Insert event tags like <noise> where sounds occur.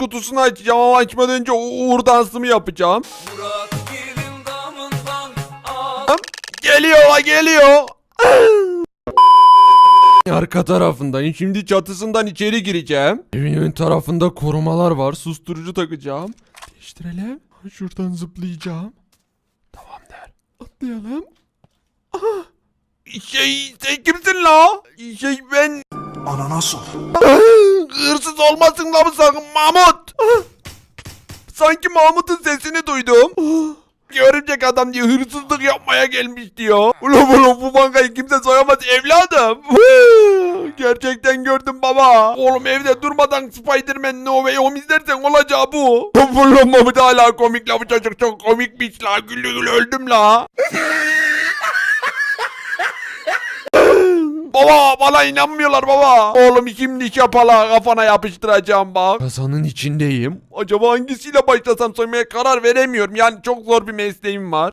kutusunu açacağım ama açmadan önce Uğur dansımı yapacağım. Murat gelin damından al. Tamam, Geliyor la geliyor. <laughs> Arka tarafındayım. Şimdi çatısından içeri gireceğim. Evin ön tarafında korumalar var. Susturucu takacağım. Değiştirelim. Şuradan zıplayacağım. Tamamdır. Atlayalım. Aha. Şey sen kimsin la? Şey ben... Ananas <laughs> ol. Hırsız olmasın la bu sakın Mahmut. Sanki Mahmut'un sesini duydum. Örümcek adam diye hırsızlık yapmaya gelmiş diyor. Ulan ulan bu bankayı kimse soyamaz evladım. Gerçekten gördüm baba. Oğlum evde durmadan Spider-Man No Way Home izlersen olacağı bu. Ulan Mahmut hala komik la bu çocuk çok komikmiş la. Güllü güllü öldüm la. Baba bana inanmıyorlar baba. Oğlum şimdi şapala kafana yapıştıracağım bak. Kasanın içindeyim. Acaba hangisiyle başlasam soymaya karar veremiyorum. Yani çok zor bir mesleğim var.